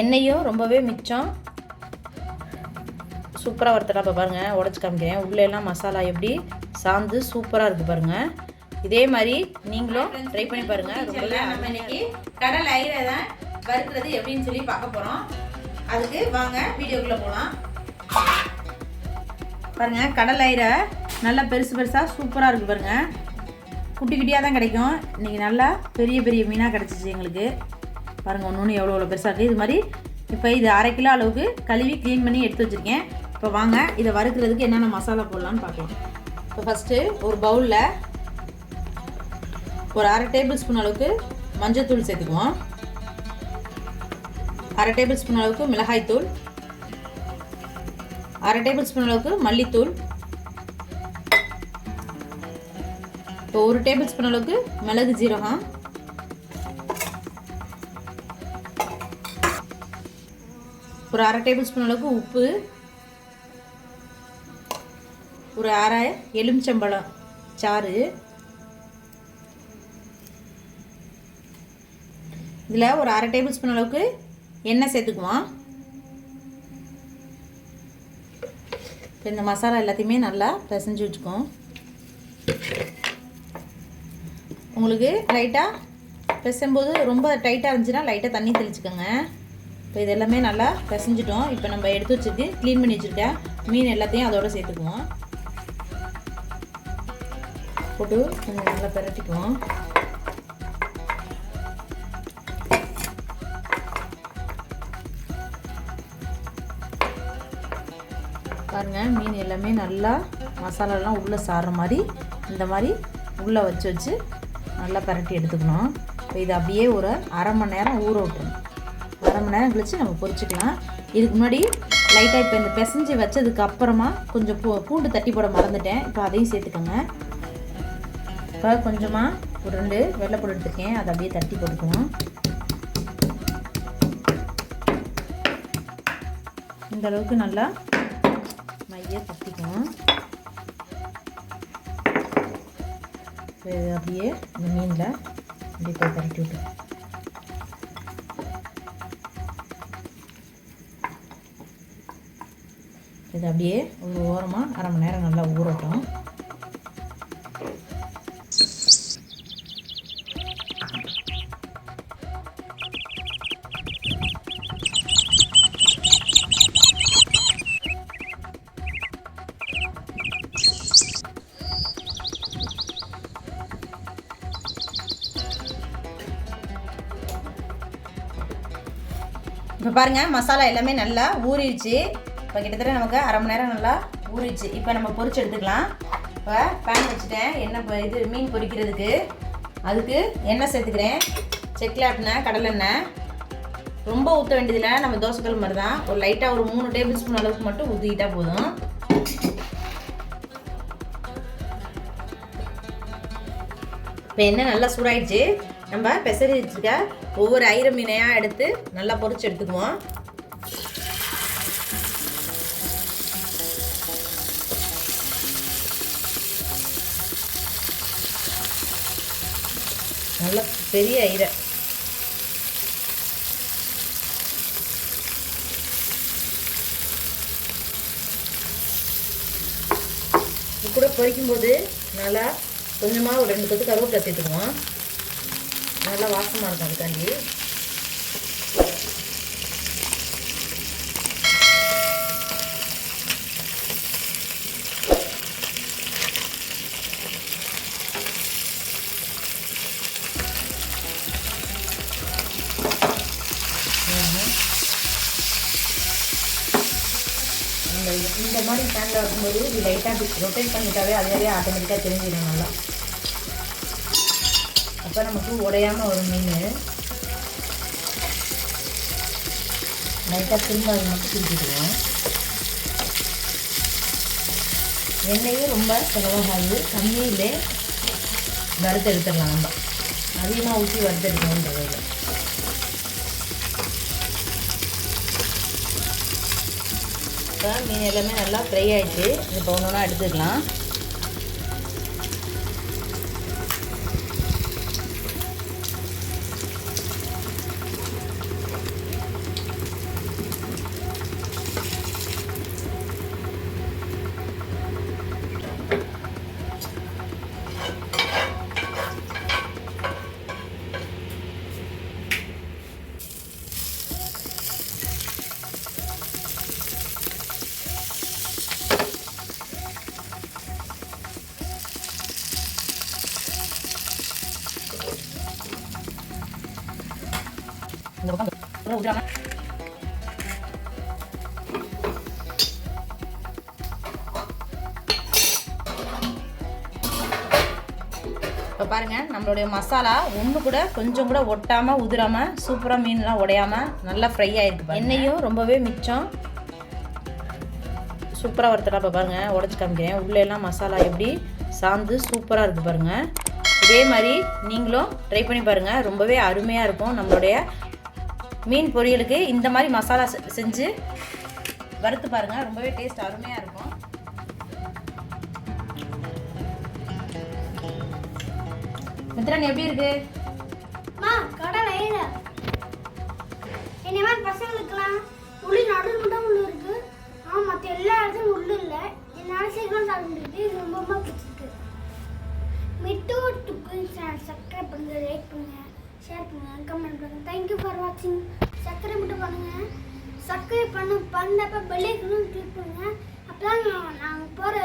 எண்ணெயும் ரொம்பவே மிச்சம். சூப்பராக வறுத்தலாம் இப்போ பாருங்கள் உடச்சி காமிக்கிறேன். உள்ளே எல்லாம் மசாலா எப்படி? சாந்து சூப்பராக இருக்குது பாருங்கள் இதே மாதிரி நீங்களும் ட்ரை பண்ணி பாருங்கள் ரொம்பவே நம்ம இன்னைக்கு கடல் ஐரை தான் வறுக்கிறது எப்படின்னு சொல்லி பார்க்க போகிறோம் அதுக்கு வாங்க வீடியோக்குள்ளே போகலாம் பாருங்க கடல் ஐரை நல்லா பெருசு பெருசாக சூப்பராக இருக்குது பாருங்க. குட்டி குட்டியாக தான் கிடைக்கும். இன்றைக்கி நல்லா பெரிய பெரிய மீனாக கிடச்சிச்சு எங்களுக்கு. பாருங்கள் ஒன்று ஒன்று எவ்வளோ எவ்வளோ பெருசாக இருக்குது இது மாதிரி இப்போ இது அரை கிலோ அளவுக்கு கழுவி க்ளீன் பண்ணி எடுத்து வச்சுருக்கேன். இப்போ வாங்க இதை வறுக்கிறதுக்கு என்னென்ன மசாலா போடலான்னு பார்க்கலாம். இப்போ ஃபஸ்ட்டு ஒரு பவுலில் ஒரு அரை டேபிள் ஸ்பூன் அளவுக்கு மஞ்சள்தூள் சேர்த்துக்குவோம். அரை டேபிள் ஸ்பூன் அளவுக்கு மிளகாய்த்தூள். அரை டேபிள் ஸ்பூன் அளவுக்கு மல்லித்தூள். இப்போ ஒரு டேபிள் ஸ்பூன் அளவுக்கு மிளகு ஜீரகம். ஒரு அரை டேபிள் ஸ்பூன் அளவுக்கு உப்பு ஒரு அரை எலுமிச்சம்பழம் சாறு. இதில் ஒரு அரை டேபிள் ஸ்பூன் அளவுக்கு எண்ணெய் சேர்த்துக்குவோம். இப்போ இந்த மசாலா எல்லாத்தையுமே நல்லா பிசைஞ்சு வச்சுக்கோம் உங்களுக்கு லைட்டாக பிசையும்போது ரொம்ப டைட்டாக இருந்துச்சுன்னா லைட்டாக தண்ணி தெளிச்சுக்கோங்க. இப்போ இது எல்லாமே நல்லா பிசைஞ்சிட்டோம். இப்போ நம்ம எடுத்து வச்சுட்டு க்ளீன் பண்ணி வச்சுருக்கேன் மீன் எல்லாத்தையும் அதோட சேர்த்துக்குவோம். போட்டு கொஞ்சம் நல்லா பிரட்டிக்குவோம். பாருங்கள் மீன் எல்லாமே நல்லா மசாலாலாம் உள்ளே சாடுற மாதிரி இந்த மாதிரி உள்ளே வச்சு வச்சு நல்லா பரட்டி எடுத்துக்கணும். இப்போ இது அப்படியே ஒரு அரை மணி நேரம் ஊற விட்டுணும் அரை மணி நேரம் கழித்து நம்ம பொரிச்சுக்கலாம். இதுக்கு முன்னாடி லைட்டாக இப்போ இந்த பிசைஞ்சு வச்சதுக்கு அப்புறமா கொஞ்சம் பூ பூண்டு தட்டி போட மறந்துட்டேன். இப்போ அதையும் சேர்த்துக்கோங்க. இப்போ கொஞ்சமாக ஒரு ரெண்டு வெள்ளைப்பூடு எடுத்துருக்கேன். அதை அப்படியே தட்டி போட்டுக்கணும் இந்த அளவுக்கு நல்லா மைய தட்டிக்கணும் அப்படியே இந்த மீனில் அப்படியே போய் தட்டி விட்டுருக்கோம் இது அப்படியே ஒரு ஓரமாக அரை மணி நேரம் நல்லா ஊறட்டும். இப்போ பாருங்கள் மசாலா எல்லாமே நல்லா ஊறிடுச்சு. இப்போ கிட்டத்தட்ட நமக்கு அரை மணி நேரம் நல்லா ஊறிடுச்சு. இப்போ நம்ம பொறிச்சு எடுத்துக்கலாம். இப்போ பேன் வச்சுட்டேன். எண்ணெய் இது மீன் பொரிக்கிறதுக்கு. அதுக்கு எண்ணெய் சேர்த்துக்கிறேன். செக்கில் கடலெண்ணெய். ரொம்ப ஊற்ற வேண்டியதில்லை. நம்ம தோசைக்கல் மாதிரி தான் ஒரு லைட்டாக ஒரு மூணு டேபிள் ஸ்பூன் அளவுக்கு மட்டும் ஊற்றிக்கிட்டா போதும். இப்போ எண்ணெய் நல்லா சூடாயிடுச்சு. நம்ம பெசரி வச்சுருக்க ஒவ்வொரு ஐர மீனையாக எடுத்து நல்லா பொறிச்சு எடுத்துக்குவோம். நல்ல பெரிய ஐரை கூட பொரிக்கும்போது நல்லா கொஞ்சமாக ஒரு ரெண்டு கொத்து கருவேப்பிலை சேர்த்துக்குவோம். நல்லா வாசமாக இருக்கும் அதுக்காண்டி. இந்த இந்த மாதிரி பேனில் வைக்கும்போது இது லைட்டாக ரொட்டேட் பண்ணிட்டாவே அதுவே ஆட்டோமேட்டிக்காக தெரிஞ்சிடும் நல்லா. அப்போ நமக்கு உடையாமல் ஒரு மீன். லைட்டாக திரும்ப அது மட்டும் திருப்பிடுவோம். எண்ணெயும் ரொம்ப செலவாகாது. கம்மியிலே வறுத்தெடுத்துடலாம் நம்ம. அதிகமாக ஊற்றி வறுத்து எடுக்கணுன்றது இப்போ மீன் எல்லாமே நல்லா ஃப்ரை ஆகிட்டு இப்போ ஒன்று ஒன்றா எடுத்துக்கலாம் ஊத்தாம இப்போ பாருங்கள் நம்மளுடைய மசாலா ஒன்று கூட கொஞ்சம் கூட ஒட்டாமல் உதிராமல் சூப்பராக மீன்லாம் உடையாமல் நல்லா ஃப்ரை ஆகிருக்கு. எண்ணெயும் ரொம்பவே மிச்சம். சூப்பராக வறுத்தலாம் இப்போ பாருங்கள் உடச்சி காமிக்கிறேன். உள்ளே எல்லாம் மசாலா எப்படி சாந்து சூப்பராக இருக்குது பாருங்கள் இதே மாதிரி நீங்களும் ட்ரை பண்ணி பாருங்கள் ரொம்பவே அருமையாக இருக்கும் நம்மளுடைய மீன் பொரியலுக்கு இந்த மாதிரி மசாலா செ- செஞ்சு வறுத்து பாருங்கள் ரொம்பவே டேஸ்ட் அருமையாக இருக்கும். மித்ரன் எப்படி இருக்கு? மா கடலை வயல. என்னை மாதிரி பசங்களுக்குலாம் உள்ளி நடுவில் மட்டும் உள்ள இருக்கு. ஆ மற்ற எல்லா இடத்துலையும் உள்ள இல்லை. என்னால் சீக்கிரம் சாப்பிட முடியுது. இது ரொம்ப ரொம்ப பிடிச்சிருக்கு. மிட்டு டுக்கு சப்ஸ்கிரைப் பண்ணுங்க லைக் பண்ணுங்க. ஷேர் பண்ணுங்க கமெண்ட் பண்ணுங்கள் தேங்க்யூ ஃபார் வாட்சிங் சப்ஸ்கிரைப் மட்டும் பண்ணுங்கள் சப்ஸ்கிரைப் பண்ண பண்ணப்போ பெல்லைக்கனும் கிளிக் பண்ணுங்கள் அப்போ தான் நாங்கள் போகிற